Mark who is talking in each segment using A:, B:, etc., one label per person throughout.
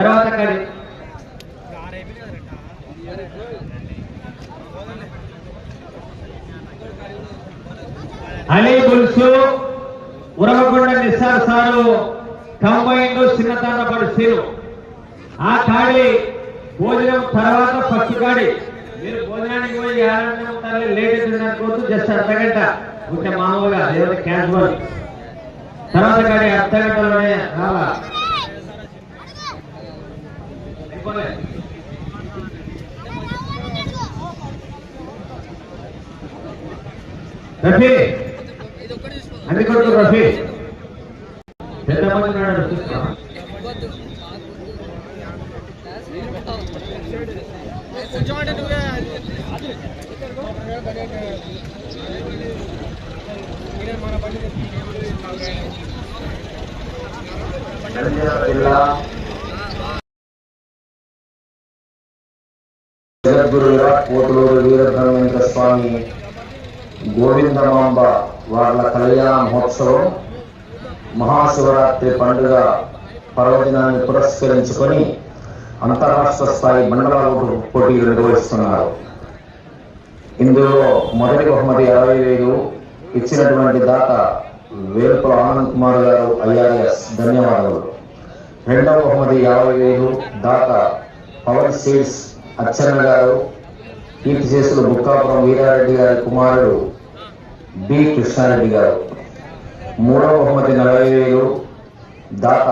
A: తర్వాత Ali Gulsu Uravakonda Nissar sir combined చిన్నతన పరిస్థితులు. ఆ కాడి భోజనం తర్వాత ఫస్ట్ కాడి మీరు భోజనానికి పోయి ఆనందం తల్లి లేట్ అనుకోవచ్చు జస్ట్ అర్ధగంట ఉంటే మామూలుగా ఏదైనా క్యాజువల్. తర్వాత కాడి అర్ధగంటలోనే రావాలి. రఫీ అన్ని కొడుకు రఫీ పెద్ద మంది.
B: నంద్యాల జిల్లా సద్గురుల కోటలూరు వీరబ్రహ్మేంద్ర స్వామి గోవిందమాంబ వాళ్ళ కళ్యాణ మహోత్సవం మహాశివరాత్రి పండుగ పర్వదినాన్ని పురస్కరించుకొని అంతరాష్ట్ర స్థాయి మండల పోటీలు నిర్వహిస్తున్నారు. ఇందులో మొదటి బహుమతి అరవై వేలు ఇచ్చినటువంటి దాత వేల్పుల ఆనంద్ కుమార్ గారు ఐఆర్ఎస్ ధన్యవాదాలు రెండవ బహుమతి యాభై వేలు దాత పవర్ సేల్స్ అచ్చన్న గారు కీర్తిశేషులు బుక్కాపురం వీరారెడ్డి గారి కుమారుడు బి. కృష్ణారెడ్డి గారు. మూడవ బహుమతి నలభై వేలు దాత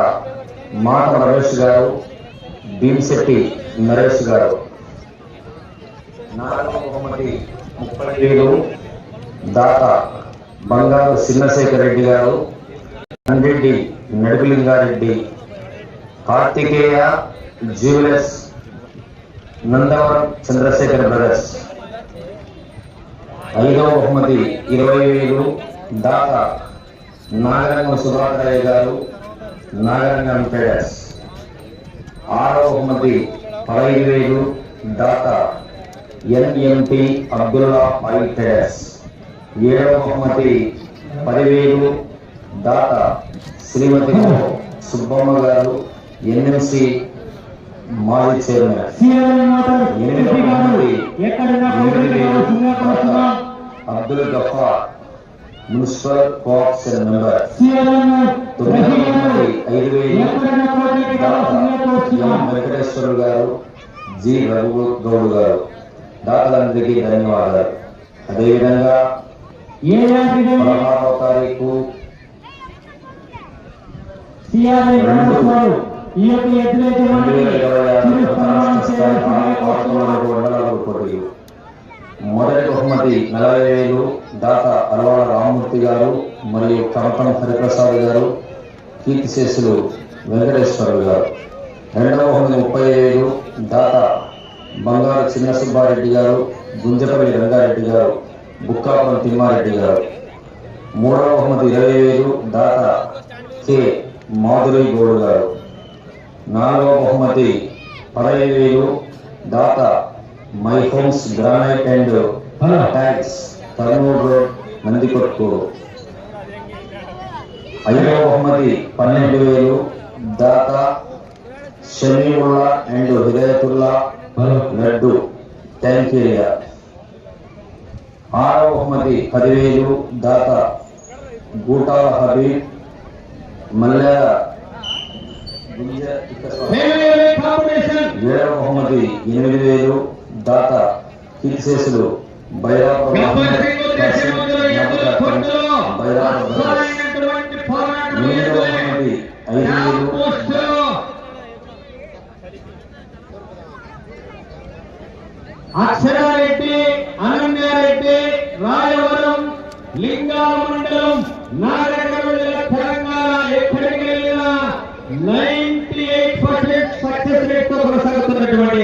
B: మాట నరేష్ గారు భీమశెట్టి నరేష్ గారు. నాలుగవ బహుమతి ముప్పై వేలు దాత బంగారు చిన్నశేఖర్ రెడ్డి గారు అంరెడ్డి నడుపులింగారెడ్డి కార్తికేయ జ్యువెలర్స్ నందవరం చంద్రశేఖర్ బ్రదర్స్. ఐదవ బహుమతి ఇరవై వేలు దాత నాగరంగం సుధాకరయ్య గారు నాగరంగం ట్రేడర్స్ ఆరవ బహుమతి పదహైదు వేలు దాత ఎన్ఎంటి అబ్దుల్లా ఆయిల్ ట్రేడర్స్ ఏడవ బహుమతి పదివేలు దాత శ్రీమతి సుబ్బమ్మ గారు ఎన్ఎంసి మాజీ chairman Abdul Gafar municipal cooption member తొమ్మిదవ బహుమతి ఐదు వేలు వెంకటేశ్వరు గారు జి రఘు గౌడ్ గారు దాతలందరికీ ధన్యవాదాలు అదేవిధంగా పదహారవ తారీఖు
A: రామస్వామి ఈ యొక్క
B: మొదటి బహుమతి నలభై వేలు దాత అలవాడ రామమూర్తి గారు మరియు కమతం హరిప్రసాద్ గారు కీర్తిశేషులు వెంకటేశ్వరులు గారు. రెండవ బహుమతి ముప్పై వేలు దాత బంగారు చిన్న సుబ్బారెడ్డి గారు గుంజపల్లి రంగారెడ్డి గారు బుక్కాపురం తిమ్మారెడ్డి గారు. మూడవ బహుమతి ఇరవై వేలు దాత కె మాధురి గౌడ్ గారు. నాలుగవ బహుమతి పదహైదు వేలు దాత My Homes granite and tax Kurnool road Nandikotkur. ఐదవ బహుమతి పన్నెండు వేలు దాత Shamiulla and Hidayatulla Laddu tank area ఆరవ బహుమతి పదివేలు దాత గూటాల హబీబ్ మల్లె ఎనిమిది వేలు దాత బహుమతి ఐదు వేలు.
A: అక్షరారెడ్డి అనన్యారెడ్డి రాయవరం లింగా మండలం నారాయణగడ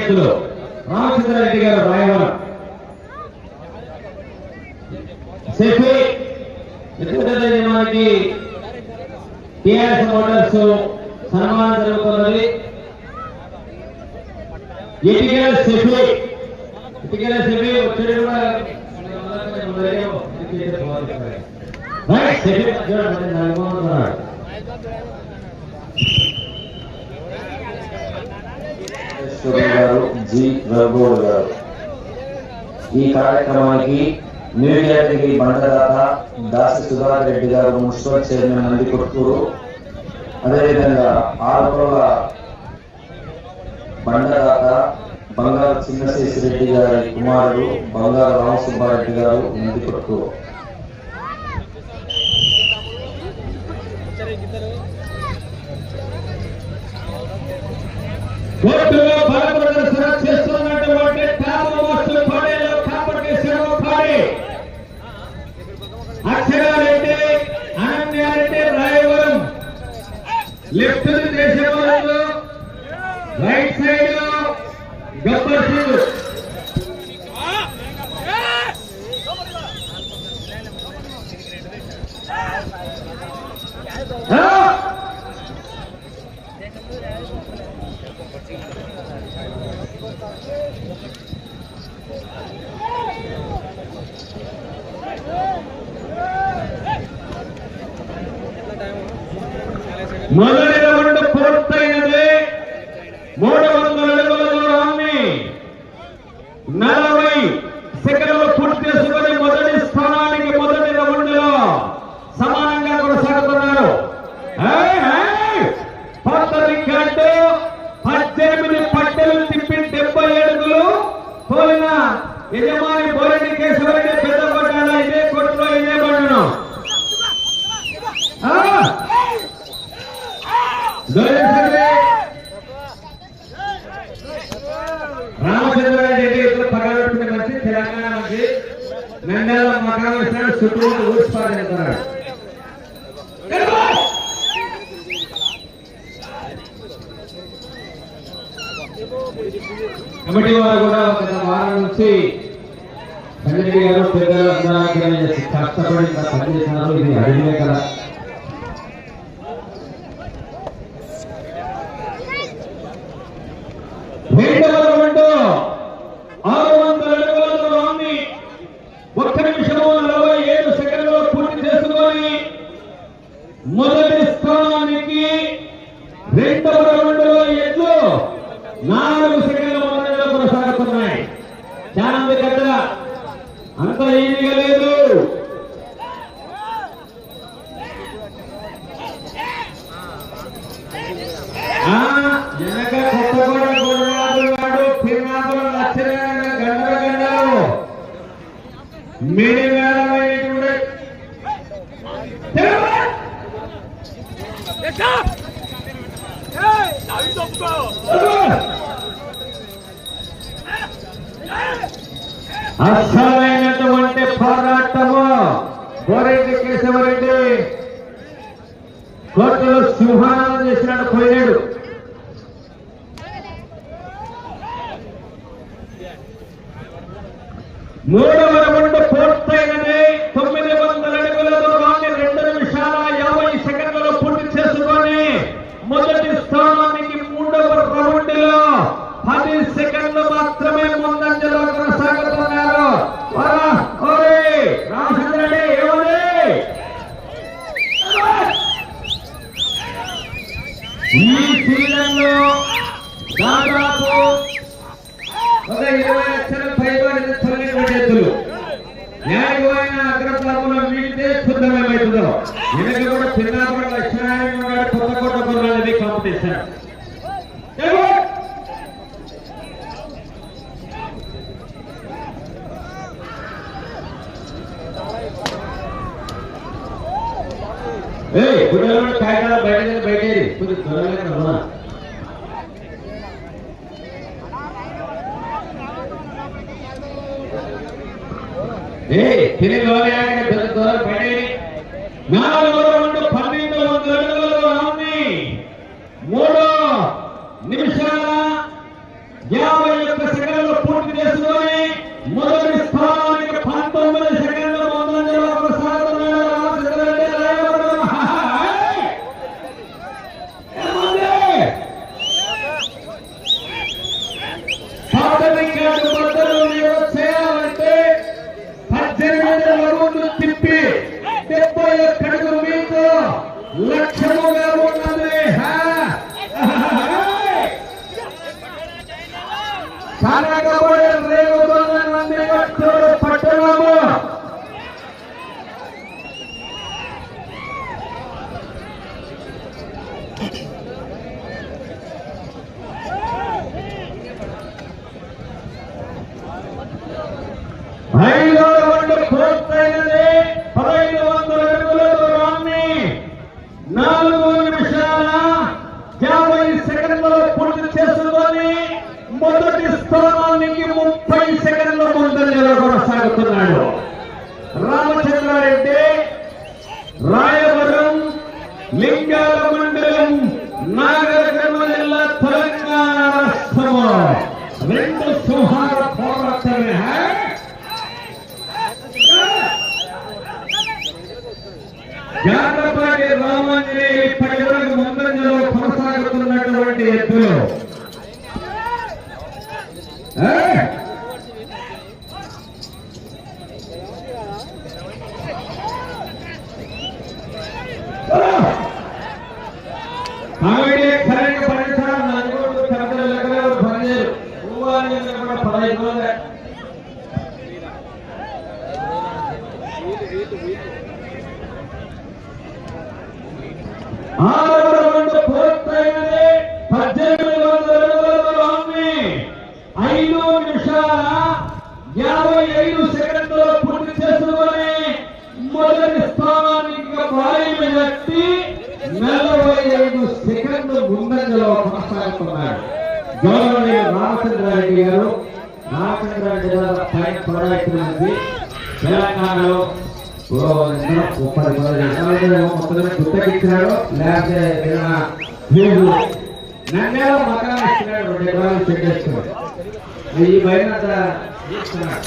A: కొనసాగుతున్నటువంటి రామచంద్రారెడ్డి గారు రాయవరం. సెఫీ ఎందుకంటే మనకి టిఆర్ఎస్ మోటార్స్ సన్మానం జరుగుతున్నది. ఇటుకల సెఫీ ఇటుకల సెఫీ వచ్చేది కూడా సెఫీ చూడండి నలుగురు
B: ఈశ్వరి గారు జి. గర్గోడ్ గారు. ఈ కార్యక్రమానికి న్యూ యాదగిరి బండదాత దాసి సుధాకర్ రెడ్డి గారు మున్సిపల్ చైర్మన్ నంది కొట్టూరు అదేవిధంగా ఆరుపుల బండదాత బంగారు చిన్నశేషి రెడ్డి గారి కుమారుడు బంగారు రామసుబ్బారెడ్డి గారు నంది కొట్టూరు
A: కోర్టులో బాధపడని సెలెక్ట్ చేస్తున్నటువంటి టాప్ మాస్టర్ కాలేజీలో కాపాడి సెలవు కాడే అక్షరాలంటే అనన్యాలంటే రాయవరం. లెఫ్ట్ దేశవరంలో రైట్ సైడ్లో గబ్బర్సూరు Ah! తెలంగాణ నుంచి నంద్యాల మకాం ఇస్తాడు సుప్రీం ఊడ్చి పారేస్తున్నాడు కమిటీ వారు కూడా ఒక వారం నుంచి సంజయ్ గారు పెద్దల కష్టపడి పనిచేసినారు ఇది అడిగే కదా. ఏ తిరిగి లోనే పెద్ద దూరం పడేది నాలుగు Thank you. ముప్పై పదహైదు మొత్తం లేకపోతే ఏదైనా ఇస్తున్నాడు రెండు ఎకరాలు చెక్కేస్తున్నాడు ఈ పైన ఇస్తున్నాడు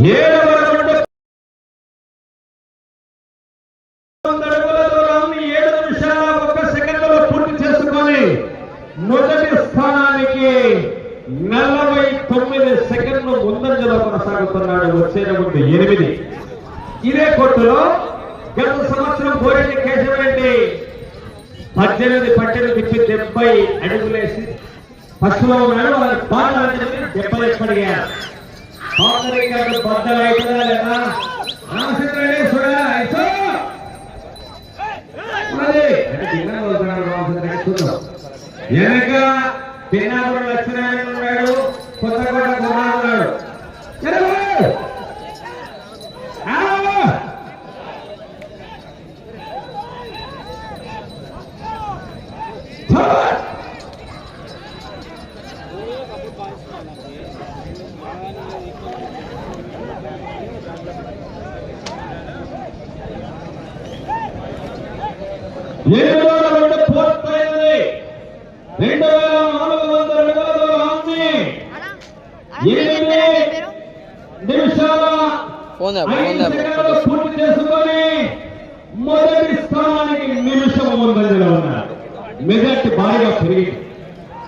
A: నన్ను కొడుకు ఏడు నిమిషాల ఒక్క సెకండ్లో పూర్తి చేసుకొని మొదటి స్థానానికి నలభై తొమ్మిది సెకండ్లు ముందంజలో కొనసాగుతున్నాడు వచ్చే ముందు ఎనిమిది ఇదే కొట్టులో గత సంవత్సరం పోరెడ్డి కేశవరెడ్డి పద్దెనిమిది పట్టెలు తిప్పి డెబ్బై అడుగులేసి ఫస్ట్లో ఉన్నాడు వాళ్ళ బాగా డెబ్బై ಆಧುನಿಕರು ಬದಲಾಯಿಸಲ್ಲ ಆಸಕ್ತರೇ ಸುಡಲಾಯಿತು எனக்கு தினாபுரம் லட்சுமணன் రౌండ్ రెండు వేల నాలుగు వందల అడుగుల ఎనిమిది నిమిషాల. సెకండ్లు పూర్తి చేసుకొని మొదటి స్థానానికి నిమిషం ముందంజలో ఉన్నారు. మెజార్టీ భారీగా పెరిగింది.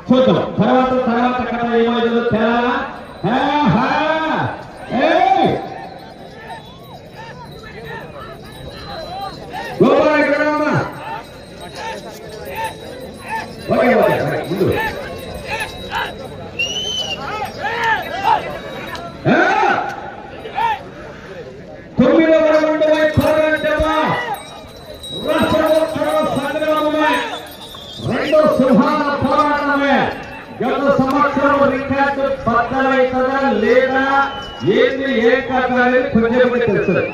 A: చూద్దాం. తర్వాత తర్వాత కథ ఏమైందో తేలా ముందు. తొమ్మిదవ రౌండ్ పై రాష్ట్రోత్తర సంగ్రామమే రెండో సింహాల పోరాటమే గత సంవత్సరం రికార్డు బద్దలవుతుందా లేదా ఏంది? ఏ కారణాలు? అనేది కొంచెం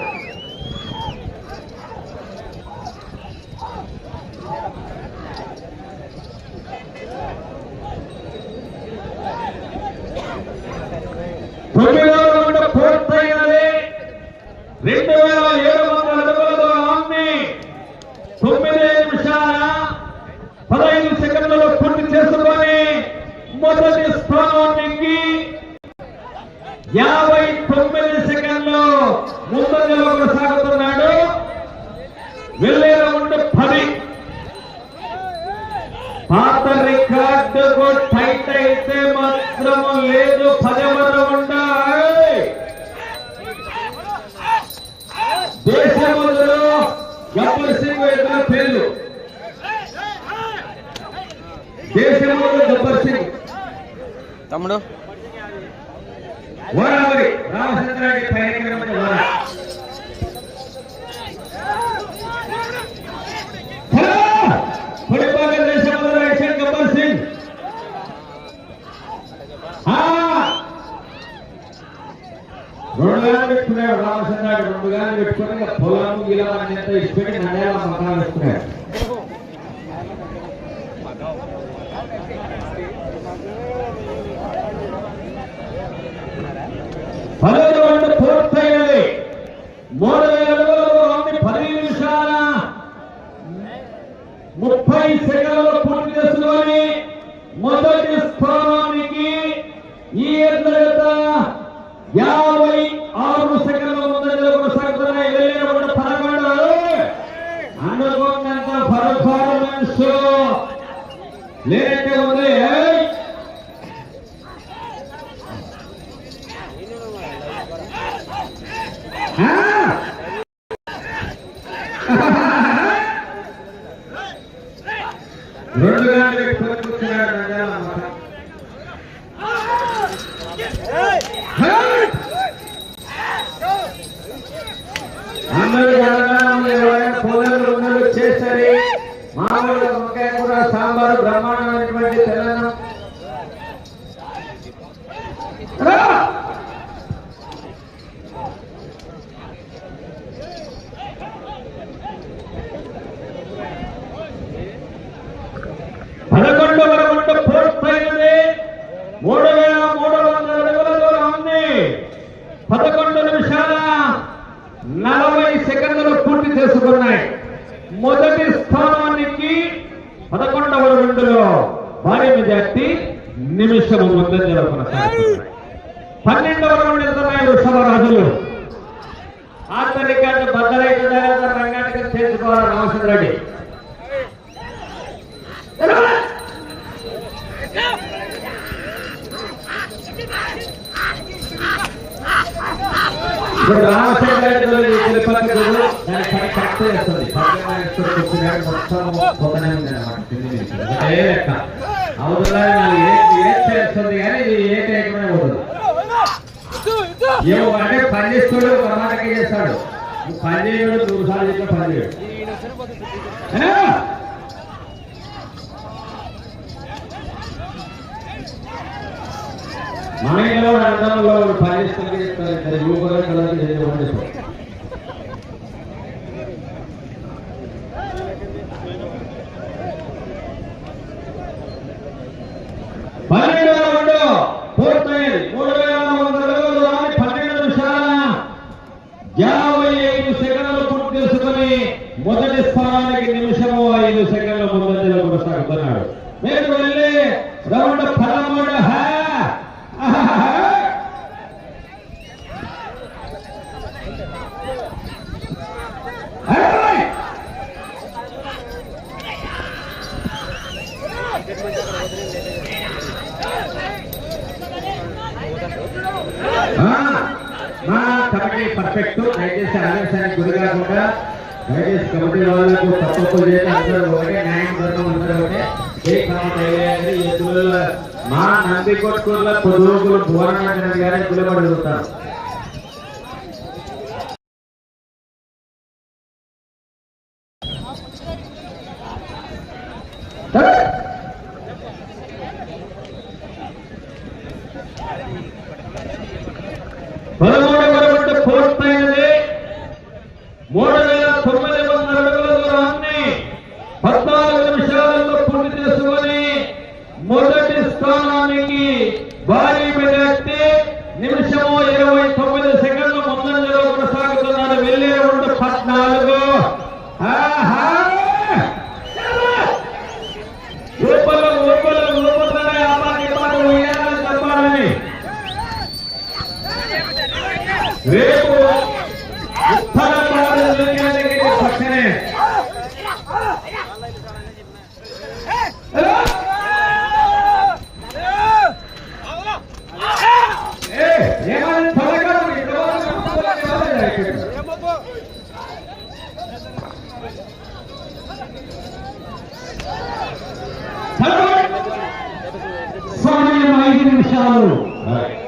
A: దేశమందులో గబ్బర్ సింగ్ యొక్క పేర్లు దేశమందు గబ్బర్ సింగ్
C: తమ్ముడు
A: వరావరి రామచంద్రారెడ్డి పైన గాని పెట్టుకున్నాడు రామచంద్రాడు రెండు గాని పెట్టుకుని పొలాము గిలాము అని ఎంత ఇష్టపడి నడేలా మకాలు పెట్టుకున్నాడు. ముప్పై సెకండ్లలో పూర్తి చేసుకొని మొదటి మొత్తం పొగనే ఏ లెక్క? అవతల ఏట్ చేస్తుంది కానీ ఇది ఏట్ ఏకమే ఉండదు పని చేయడు దూసాలు చెప్పిన పని చేయడు మనలో అర్థంలో పని చేస్తారు. యువకులు కలిసి చేసేవాళ్ళు పన్నెండు మూడు వేల తొమ్మిది వందల అడుగుల దూరాన్ని పద్నాలుగు నిమిషాల్లో పూర్తి చేసుకుని మొదటి れるシャー。はい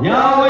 A: 呀。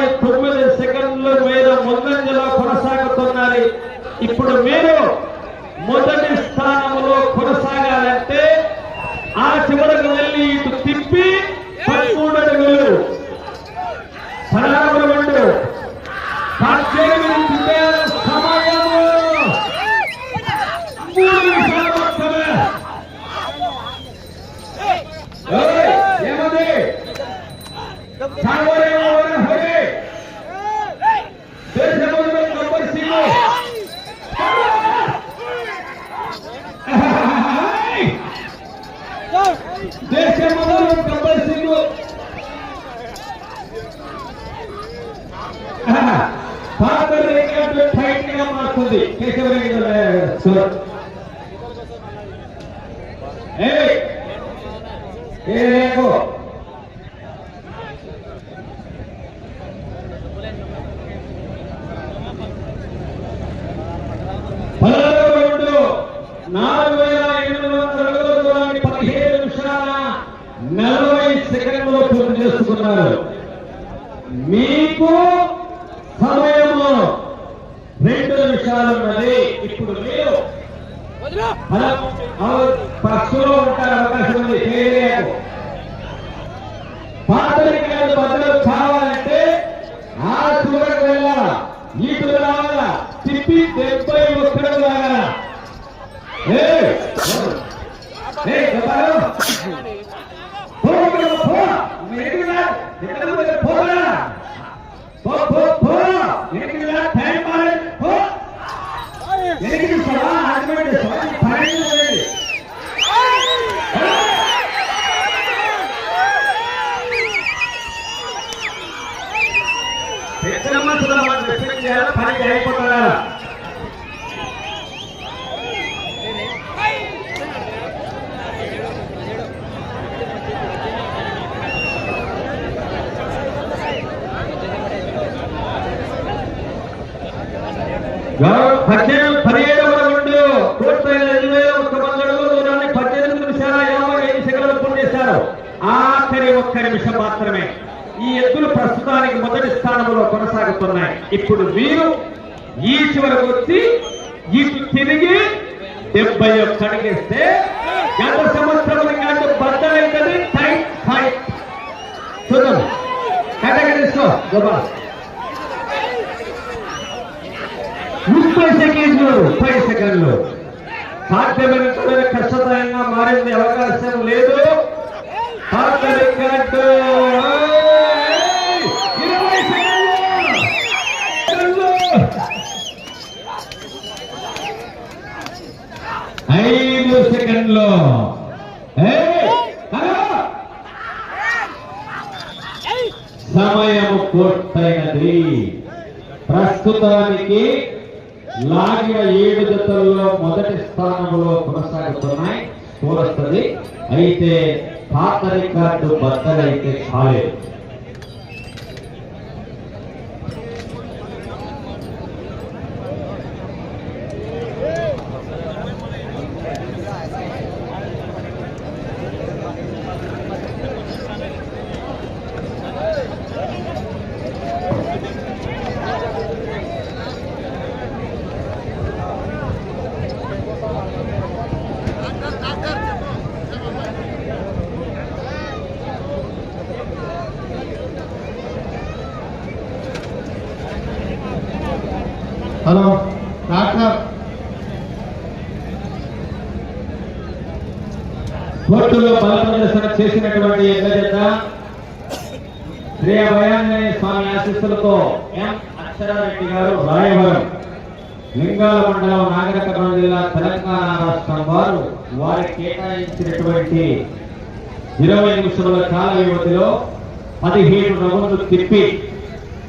A: सुरत ए ए देखो ఈ చివరకు వచ్చి ఇటు తిరిగి డెబ్బై ఒక్క అడిగిస్తే గత సంవత్సరం కంటే బద్దలైతుంది టైట్ ఫైట్. చూద్దాం. కరెక్ట్గా గోపాల్ ముప్పై సెకండ్లు ముప్పై సెకండ్లు. సాధ్యమైనంత కష్టతరంగా మారింది అవకాశం లేదు. పాత లైన్లో ఏయ్! సమయం పూర్తయినది. ప్రస్తుతానికి లాగిన ఏడు జతల్లో మొదటి స్థానంలో కొనసాగుతున్నాయి. స్కోర్ వస్తుంది అయితే పాత రికార్డు బద్దలైతే కాలేదు. ఆశీస్సులతో ఎం. అక్షరారెడ్డి గారు రాయవరం లింగాల మండలం నాగరకర్ణం జిల్లా తెలంగాణ రాష్ట్రం వారు వారికి కేటాయించినటువంటి ఇరవై నిమిషముల కాల వ్యవధిలో పదిహేను రౌండ్లు తిప్పి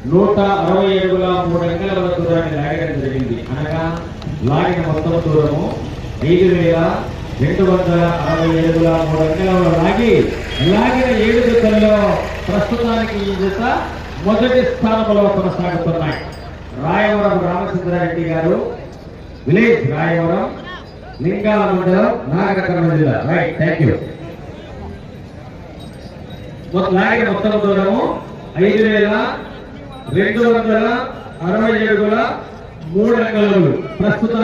A: నూట అరవై అడుగుల మూడు అంకెల దూరాన్ని లాగడం జరిగింది. అనగా లాగిన మొత్తం దూరము ఐదు వేల రెండు వందల అరవై అడుగుల మూడు అంకెల లాగి లాగిన ఏడు జతల్లో ప్రస్తుతానికి ఈ జత మొదటి స్థానంలో కొనసాగుతున్నాయి. రాయవరం రామచంద్రారెడ్డి గారు విలేజ్ రాయవరం లింగాల మండలం నాగరకర్ణ జిల్లా. రైట్ థ్యాంక్ యూ మొత్తం లాగిన మొత్తం దూరము ఐదు వేల రెండు వందల అరవై ఏడుగుల మూడు అంగళములు ప్రస్తుతం